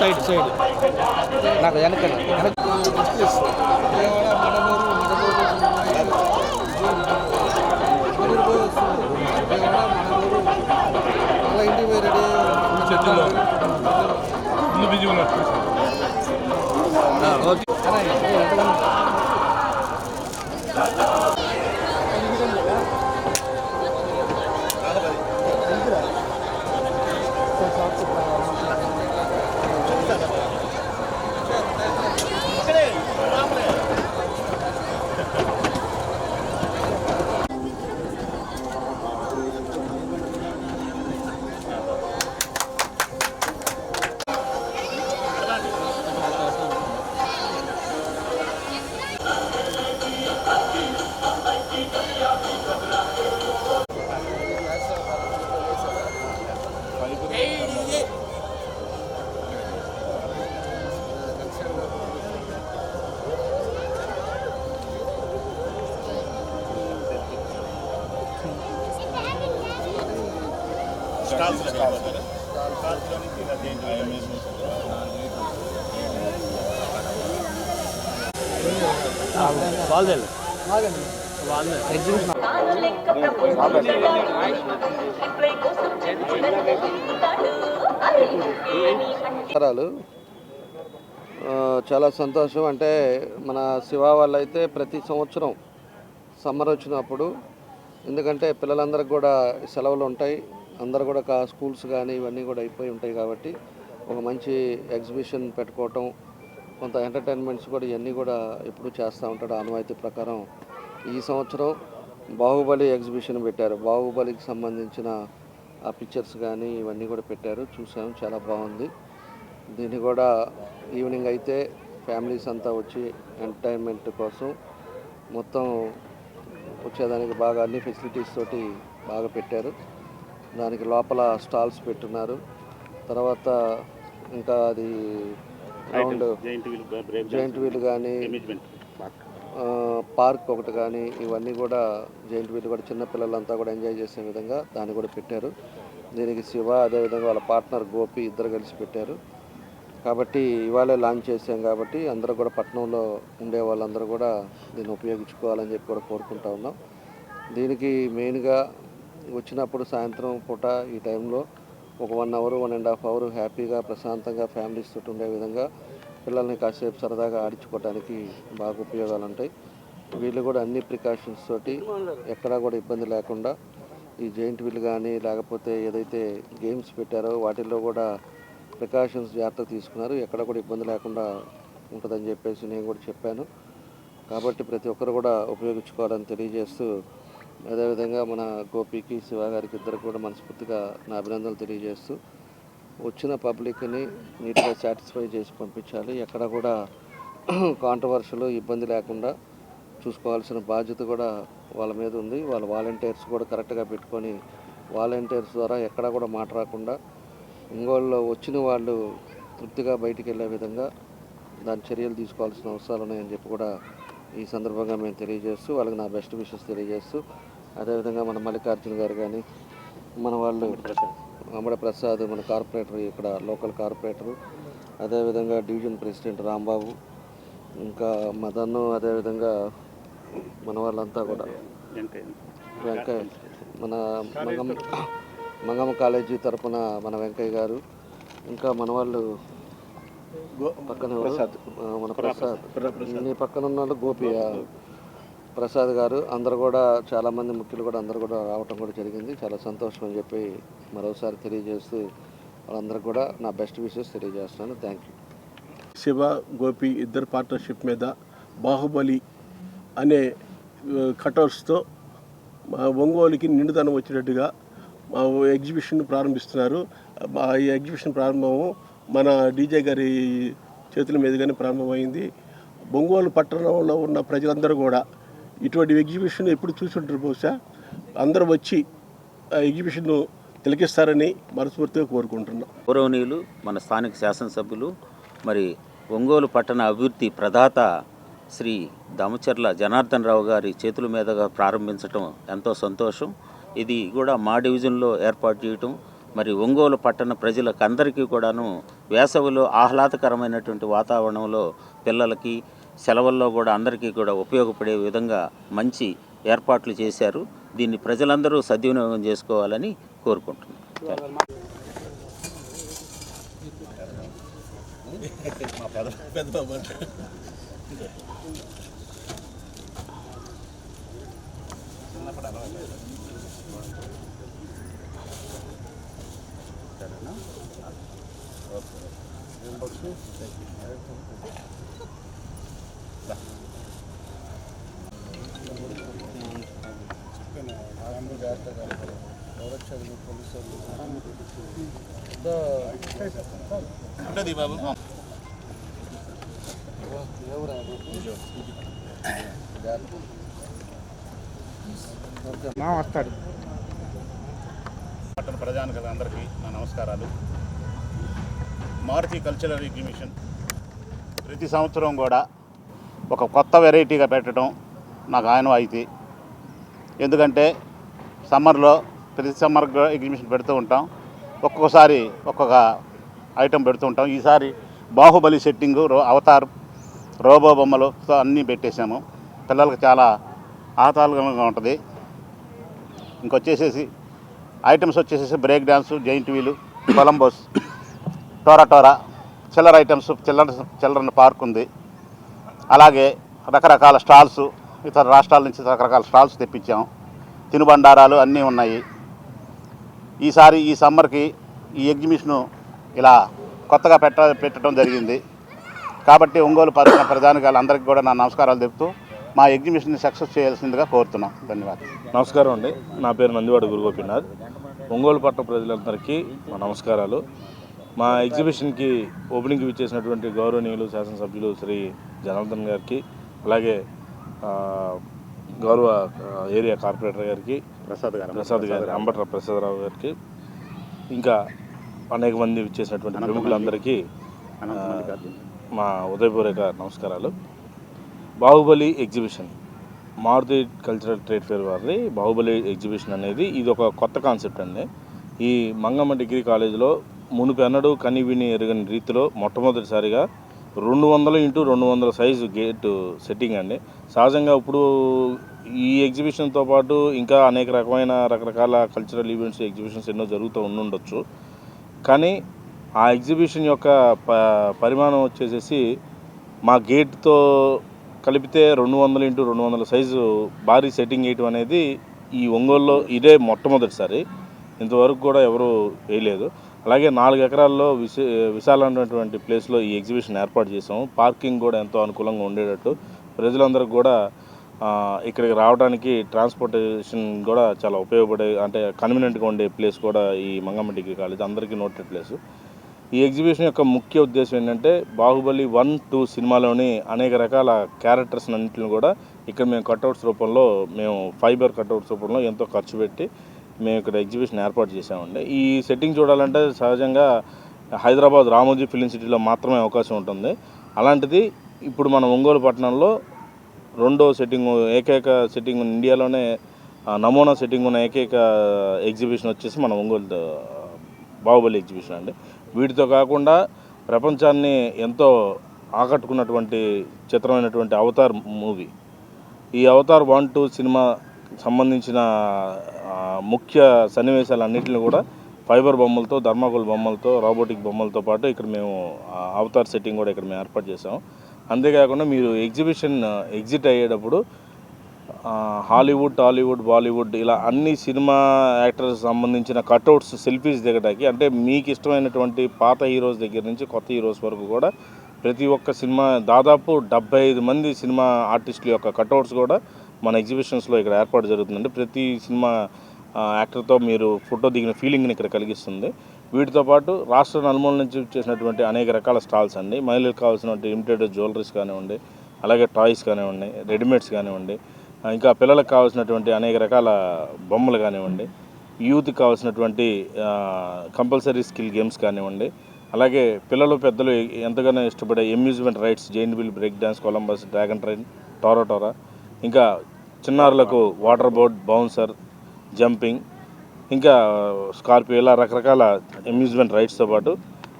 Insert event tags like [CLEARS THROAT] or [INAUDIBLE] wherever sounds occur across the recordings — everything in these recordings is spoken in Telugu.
Side side. నాకు వెనక వెనక. ఓకే వాళ్ళదే వాళ్ళదే ఎగ్జిబిషన్ కాలు లెక్క ప్రపోజల్ రిప్లై కోసం చెప్తున్నాడు చాలా సంతోషం. అంటే మన శివ వాళ్ళు అయితే ప్రతి సంవత్సరం సమ్మర్ వచ్చినప్పుడు ఎందుకంటే పిల్లలందరికీ కూడా సెలవులు ఉంటాయి. అందరు కూడా కా స్కూల్స్ కానీ ఇవన్నీ కూడా అయిపోయి ఉంటాయి కాబట్టి ఒక మంచి ఎగ్జిబిషన్ పెట్టుకోవటం కొంత ఎంటర్టైన్మెంట్స్ కూడా ఇవన్నీ కూడా ఎప్పుడు చేస్తూ ఉంటాడు ఆనవాయితీ ప్రకారం. ఈ సంవత్సరం బాహుబలి ఎగ్జిబిషన్ పెట్టారు. బాహుబలికి సంబంధించిన ఆ పిక్చర్స్ కానీ ఇవన్నీ కూడా పెట్టారు. చూసాము చాలా బాగుంది. దీన్ని కూడా ఈవినింగ్ అయితే ఫ్యామిలీస్ అంతా వచ్చి ఎంటర్టైన్మెంట్ కోసం మొత్తం వచ్చేదానికి బాగా అన్ని ఫెసిలిటీస్ తోటి బాగా పెట్టారు. దానికి లోపల స్టాల్స్ పెట్టున్నారు. తర్వాత ఇంకా అది రౌండ్ జైంట్ వీల్ కానీ పార్క్ ఒకటి కానీ ఇవన్నీ కూడా జైంట్ వీల్ కూడా చిన్న పిల్లలంతా కూడా ఎంజాయ్ చేసే విధంగా దాన్ని కూడా పెట్టారు. దీనికి శివ అదేవిధంగా వాళ్ళ పార్ట్నర్ గోపి ఇద్దరు కలిసి పెట్టారు. కాబట్టి ఇవాళే లాంచ్ చేసాం కాబట్టి అందరూ కూడా పట్టణంలో ఉండే వాళ్ళందరూ కూడా దీన్ని ఉపయోగించుకోవాలని చెప్పి కూడా కోరుకుంటా ఉన్నాం. దీనికి మెయిన్గా వచ్చినప్పుడు సాయంత్రం పూట ఈ టైంలో ఒక one hour one and half hour హ్యాపీగా ప్రశాంతంగా ఫ్యామిలీస్ తోటి ఉండే విధంగా పిల్లల్ని కాసేపు సరదాగా ఆడించుకోవడానికి బాగా ఉపయోగాలు ఉంటాయి. వీళ్ళు కూడా అన్ని ప్రికాషన్స్ తోటి ఎక్కడా కూడా ఇబ్బంది లేకుండా ఈ జెయింట్ వీల్ కానీ లేకపోతే ఏదైతే గేమ్స్ పెట్టారో వాటిల్లో కూడా ప్రికాషన్స్ జాగ్రత్త తీసుకున్నారు. ఎక్కడ కూడా ఇబ్బంది లేకుండా ఉంటుందని చెప్పేసి నేను కూడా చెప్పాను. కాబట్టి ప్రతి ఒక్కరు కూడా ఉపయోగించుకోవాలని తెలియజేస్తూ అదేవిధంగా మన గోపికి శివ గారికి ఇద్దరు కూడా మనస్ఫూర్తిగా నా అభినందనలు తెలియజేస్తూ వచ్చిన పబ్లిక్ని నీట్గా సాటిస్ఫై చేసి పంపించాలి. ఎక్కడ కూడా [CLEARS THROAT] కాంట్రవర్షలు ఇబ్బంది లేకుండా చూసుకోవాల్సిన బాధ్యత కూడా వాళ్ళ మీద ఉంది. వాళ్ళ వాలంటీర్స్ కూడా కరెక్ట్గా పెట్టుకొని వాలంటీర్స్ ద్వారా ఎక్కడ కూడా మాట రాకుండా ఇంగోళ్ళు వచ్చిన వాళ్ళు తృప్తిగా బయటికి వెళ్ళే విధంగా దాని చర్యలు తీసుకోవాల్సిన అవసరాలు ఉన్నాయని చెప్పి కూడా ఈ సందర్భంగా మేము తెలియజేస్తూ వాళ్ళకి నా బెస్ట్ విషెస్ తెలియజేస్తూ అదేవిధంగా మన మల్లికార్జున గారు కానీ మన వాళ్ళు అమ్మడ ప్రసాద్ మన కార్పొరేటర్ ఇక్కడ లోకల్ కార్పొరేటరు అదేవిధంగా డివిజన్ ప్రెసిడెంట్ రాంబాబు ఇంకా మదన్ అదేవిధంగా మన వాళ్ళంతా కూడా. వెంకయ్య మన మంగమ్మ మంగమ్మ కాలేజీ తరపున మన వెంకయ్య గారు ఇంకా మన వాళ్ళు పక్కన మన ప్రసాద్. నీ పక్కన ఉన్న వాళ్ళు గోపి ప్రసాద్ గారు అందరు కూడా చాలామంది ముఖ్యులు కూడా అందరు కూడా రావటం కూడా జరిగింది. చాలా సంతోషం అని చెప్పి మరోసారి తెలియజేస్తూ వాళ్ళందరికీ కూడా నా బెస్ట్ విషెస్ తెలియజేస్తున్నాను. Thank you. శివ గోపి ఇద్దరు పార్ట్నర్షిప్ మీద బాహుబలి అనే కటౌట్స్తో మా ఒంగోలుకి నిండుదనం వచ్చినట్టుగా మా ఎగ్జిబిషన్ ప్రారంభిస్తున్నారు. మా ఈ ఎగ్జిబిషన్ ప్రారంభము మన డీజే గారి చేతుల మీదుగానే ప్రారంభమైంది. ఒంగోలు పట్టణంలో ఉన్న ప్రజలందరూ కూడా ఇటువంటి ఎగ్జిబిషన్ ఎప్పుడు చూసుంటారు బహుశా? అందరూ వచ్చి ఆ ఎగ్జిబిషన్ను తిలకిస్తారని మనస్ఫూర్తిగా కోరుకుంటున్నాం. గౌరవనీయులు మన స్థానిక శాసనసభ్యులు మరి ఒంగోలు పట్టణ అభివృద్ధి ప్రదాత శ్రీ దామచర్ల జనార్దన్ రావు గారి చేతుల మీదుగా ప్రారంభించటం ఎంతో సంతోషం. ఇది కూడా మా డివిజన్లో ఏర్పాటు చేయటం మరి ఒంగోలు పట్టణ ప్రజలకు అందరికీ కూడాను వేసవిలో ఆహ్లాదకరమైనటువంటి వాతావరణంలో పిల్లలకి సెలవుల్లో కూడా అందరికీ కూడా ఉపయోగపడే విధంగా మంచి ఏర్పాట్లు చేశారు. దీన్ని ప్రజలందరూ సద్వినియోగం చేసుకోవాలని కోరుకుంటున్నాను మా వస్తాడు. పట్టణ ప్రజానికులందరికీ నా నమస్కారాలు. మారుతి కల్చరల్ ఎగ్జిబిషన్ ప్రతి సంవత్సరం కూడా ఒక కొత్త వెరైటీగా పెట్టడం నాకు ఆయన అయితే ఎందుకంటే సమ్మర్లో ప్రతి సమ్మర్ ఎగ్జిబిషన్ పెడుతూ ఉంటాం. ఒక్కొక్కసారి ఒక్కొక్క ఐటెం పెడుతూ ఉంటాం. ఈసారి బాహుబలి సెట్టింగు రో అవతార్ రోబో బొమ్మలు అన్నీ పెట్టేశాము. పిల్లలకు చాలా ఆహ్లాదకరంగా ఉంటుంది. ఇంకొచ్చేసేసి ఐటమ్స్ వచ్చేసేసి break dance giant wheel Columbus Tora Tora చిల్లర ఐటమ్స్ చిల్లర చిల్లర పార్క్ ఉంది. అలాగే రకరకాల స్టాల్స్ ఇతర రాష్ట్రాల నుంచి రకరకాల స్టాల్స్ తెప్పించాం. తినుబండారాలు అన్నీ ఉన్నాయి. ఈసారి ఈ సమ్మర్కి ఈ ఎగ్జిబిషను ఇలా కొత్తగా పెట్ట పెట్టడం జరిగింది. కాబట్టి ఒంగోలు పట్టణ ప్రధానికాలు అందరికీ కూడా నా నమస్కారాలు చెప్తూ మా ఎగ్జిబిషన్ని సక్సెస్ చేయాల్సిందిగా కోరుతున్నాం. ధన్యవాదాలు. నమస్కారం అండి. నా పేరు నందివాడ గురుగోపినాథ్. ఒంగోలు పట్టణ ప్రజలందరికీ మా నమస్కారాలు. మా ఎగ్జిబిషన్కి ఓపెనింగ్కి విచ్చేసినటువంటి గౌరవనీయులు శాసనసభ్యులు శ్రీ జనార్దన్ గారికి అలాగే గౌరవ ఏరియా కార్పొరేటర్ గారికి ప్రసాద్ గారు ప్రసాద్ గారి అంబట్ర ప్రసాదరావు గారికి ఇంకా అనేక మంది విచ్చేసినటువంటి ప్రముఖులందరికీ మా ఉదయపూర్వక నమస్కారాలు. Baahubali exhibition Maruti cultural trade fair వారి బాహుబలి ఎగ్జిబిషన్ అనేది ఇది ఒక కొత్త కాన్సెప్ట్ అండి. ఈ మంగమ్మ డిగ్రీ కాలేజీలో మునుపెన్నడూ కని విని ఎరగని రీతిలో మొట్టమొదటిసారిగా రెండు వందల ఇంటూ రెండు వందల సైజు గేటు సెట్టింగ్ అండి. సహజంగా ఇప్పుడు ఈ ఎగ్జిబిషన్తో పాటు ఇంకా అనేక రకమైన రకరకాల కల్చరల్ ఈవెంట్స్ ఎగ్జిబిషన్స్ ఎన్నో జరుగుతూ ఉండుండొచ్చు. కానీ ఆ ఎగ్జిబిషన్ యొక్క ప పరిమాణం వచ్చేసేసి మా గేట్తో కలిపితే రెండు వందల ఇంటూ రెండు వందల సైజు భారీ సెట్టింగ్ వేయటం అనేది ఈ ఒంగోలులో ఇదే మొట్టమొదటిసారి. ఇంతవరకు కూడా ఎవరు వేయలేదు. అలాగే నాలుగు ఎకరాల్లో విశ విశాలమైనటువంటి ప్లేస్లో ఈ ఎగ్జిబిషన్ ఏర్పాటు చేసాము పార్కింగ్ కూడా ఎంతో అనుకూలంగా ఉండేటట్టు. ప్రజలందరికీ కూడా ఇక్కడికి రావడానికి ట్రాన్స్పోర్టేషన్ కూడా చాలా ఉపయోగపడే అంటే కన్వీనియంట్గా ఉండే ప్లేస్ కూడా ఈ మంగమ్మ డిగ్రీ కాలేజ్. అందరికీ నోటెడ్ ప్లేస్. ఈ ఎగ్జిబిషన్ యొక్క ముఖ్య ఉద్దేశం ఏంటంటే బాహుబలి వన్ టూ సినిమాలోని అనేక రకాల క్యారెక్టర్స్ అన్నింటిని కూడా ఇక్కడ మేము కట్అవుట్స్ రూపంలో మేము ఫైబర్ కట్అవుట్స్ రూపంలో ఎంతో ఖర్చు పెట్టి మేము ఇక్కడ ఎగ్జిబిషన్ ఏర్పాటు చేసామండి ఈ సెట్టింగ్ చూడాలంటే సహజంగా హైదరాబాద్ రామోజీ ఫిలిం సిటీలో మాత్రమే అవకాశం ఉంటుంది. అలాంటిది ఇప్పుడు మన ఒంగోలు పట్టణంలో రెండో సెట్టింగ్ ఏకైక సెట్టింగ్ ఇండియాలోనే నమూనా సెట్టింగ్ ఉన్న ఏకైక ఎగ్జిబిషన్ వచ్చేసి మన ఒంగోలు బాహుబలి ఎగ్జిబిషన్ అండి. వీటితో కాకుండా ప్రపంచాన్ని ఎంతో ఆకట్టుకున్నటువంటి చిత్రమైనటువంటి అవతార్ మూవీ. ఈ అవతార్ వన్ టూ సినిమా సంబంధించిన ముఖ్య సన్నివేశాలన్నింటిని కూడా ఫైబర్ బొమ్మలతో ధర్మాకోల్ బొమ్మలతో రోబోటిక్ బొమ్మలతో పాటు ఇక్కడ మేము అవతార్ సెట్టింగ్ కూడా ఇక్కడ మేము ఏర్పాటు చేసాము అంతేకాకుండా మీరు ఎగ్జిబిషన్ ఎగ్జిట్ అయ్యేటప్పుడు హాలీవుడ్ టాలీవుడ్ బాలీవుడ్ ఇలా అన్ని సినిమా యాక్టర్స్ సంబంధించిన కట్అవుట్స్ సెల్ఫీస్ దిగడానికి అంటే మీకు ఇష్టమైనటువంటి పాత హీరోస్ దగ్గర నుంచి కొత్త హీరోస్ వరకు కూడా ప్రతి ఒక్క సినిమా దాదాపు డెబ్బై ఐదు మంది సినిమా ఆర్టిస్టుల యొక్క కట్అవుట్స్ కూడా మన ఎగ్జిబిషన్స్లో ఇక్కడ ఏర్పాటు జరుగుతుందండి ప్రతి సినిమా యాక్టర్తో మీరు ఫోటో దిగిన ఫీలింగ్ని ఇక్కడ కలిగిస్తుంది. వీటితో పాటు రాష్ట్ర నలుమూల నుంచి చేసినటువంటి అనేక రకాల స్టాల్స్ అండి. మహిళలకు కావాల్సినటువంటి లిమిటెడ్ జ్యువెలరీస్ కానివ్వండి అలాగే టాయ్స్ కానివ్వండి రెడీమేడ్స్ కానివ్వండి ఇంకా పిల్లలకు కావాల్సినటువంటి అనేక రకాల బొమ్మలు కానివ్వండి యూత్కి కావాల్సినటువంటి కంపల్సరీ స్కిల్ గేమ్స్ కానివ్వండి అలాగే పిల్లలు పెద్దలు ఎంతగానో ఇష్టపడే amusement rides giant wheel break dance Columbus dragon train Tora Tora ఇంకా చిన్నారులకు వాటర్ బోట్ బౌన్సర్ జంపింగ్ ఇంకా స్కార్పియో ఇలా రకరకాల అమ్యూజ్మెంట్ రైడ్స్తో పాటు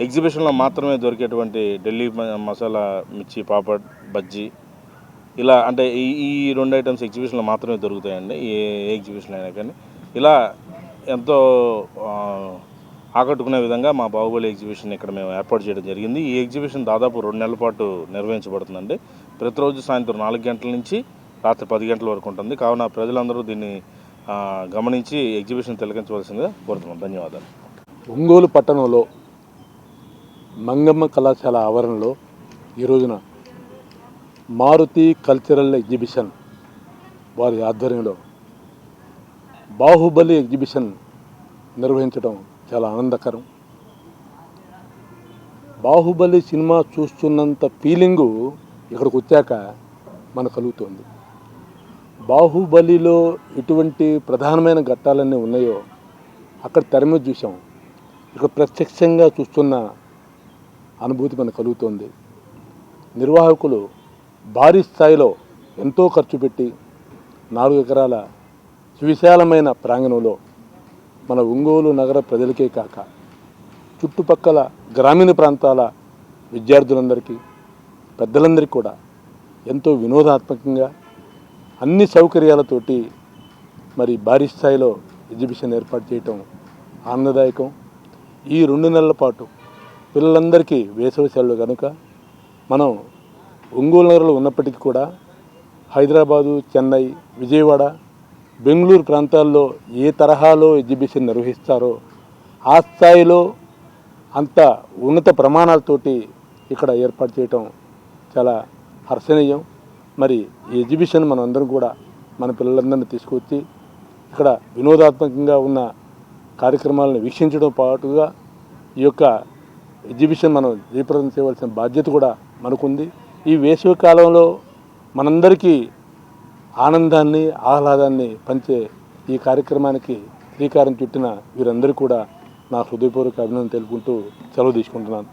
ఎగ్జిబిషన్లో మాత్రమే దొరికేటువంటి ఢిల్లీ మసాలా మిర్చి పాపడ్ బజ్జీ ఇలా అంటే ఈ ఈ రెండు ఐటమ్స్ ఎగ్జిబిషన్లో మాత్రమే దొరుకుతాయండి ఏ ఎగ్జిబిషన్ అయినా కానీ. ఇలా ఎంతో ఆకట్టుకునే విధంగా మా బాహుబలి ఎగ్జిబిషన్ ఇక్కడ మేము ఏర్పాటు చేయడం జరిగింది. ఈ ఎగ్జిబిషన్ దాదాపు రెండు నెలల పాటు నిర్వహించబడుతుందండి. ప్రతిరోజు సాయంత్రం నాలుగు గంటల నుంచి రాత్రి పది గంటల వరకు ఉంటుంది. కావున ప్రజలందరూ దీన్ని గమనించి ఎగ్జిబిషన్ తిలకించవలసిందిగా కోరుతున్నాం. ధన్యవాదాలు. ఒంగోలు పట్టణంలో మంగమ్మ కళాశాల ఆవరణలో ఈ రోజున మారుతి కల్చరల్ ఎగ్జిబిషన్ వారి ఆధ్వర్యంలో బాహుబలి ఎగ్జిబిషన్ నిర్వహించడం చాలా ఆనందకరం. బాహుబలి సినిమా చూస్తున్నంత ఫీలింగు ఇక్కడికి వచ్చాక మనకు కలుగుతుంది. బాహుబలిలో ఎటువంటి ప్రధానమైన ఘట్టాలన్నీ ఉన్నాయో అక్కడ తెర మీద చూసాం ఇక్కడ ప్రత్యక్షంగా చూస్తున్న అనుభూతి మనకు కలుగుతుంది. నిర్వాహకులు భారీ స్థాయిలో ఎంతో ఖర్చు పెట్టి నాలుగు ఎకరాల సువిశాలమైన ప్రాంగణంలో మన ఒంగోలు నగర ప్రజలకే కాక చుట్టుపక్కల గ్రామీణ ప్రాంతాల విద్యార్థులందరికీ పెద్దలందరికీ కూడా ఎంతో వినోదాత్మకంగా అన్ని సౌకర్యాలతోటి మరి భారీ స్థాయిలో ఎగ్జిబిషన్ ఏర్పాటు చేయటం ఆనందదాయకం. ఈ రెండు నెలల పాటు పిల్లలందరికీ వేసవి సెలవు కనుక మనం ఒంగోలు నగరంలో ఉన్నప్పటికీ కూడా హైదరాబాదు చెన్నై విజయవాడ బెంగళూరు ప్రాంతాల్లో ఏ తరహాలో ఎగ్జిబిషన్ నిర్వహిస్తారో ఆ స్థాయిలో అంత ఉన్నత ప్రమాణాలతోటి ఇక్కడ ఏర్పాటు చేయటం చాలా హర్షణీయం. మరి ఈ ఎగ్జిబిషన్ మనం అందరం కూడా మన పిల్లలందరినీ తీసుకొచ్చి ఇక్కడ వినోదాత్మకంగా ఉన్న కార్యక్రమాలను వీక్షించడం పాటుగా ఈ యొక్క ఎగ్జిబిషన్ మనం జయప్రదం చేయవలసిన బాధ్యత కూడా మనకుంది. ఈ వేసవి కాలంలో మనందరికీ ఆనందాన్ని ఆహ్లాదాన్ని పంచే ఈ కార్యక్రమానికి శ్రీకారం చుట్టిన వీరందరూ కూడా నా హృదయపూర్వక అభినందన తెలుపుకుంటూ సెలవు తీసుకుంటున్నాను.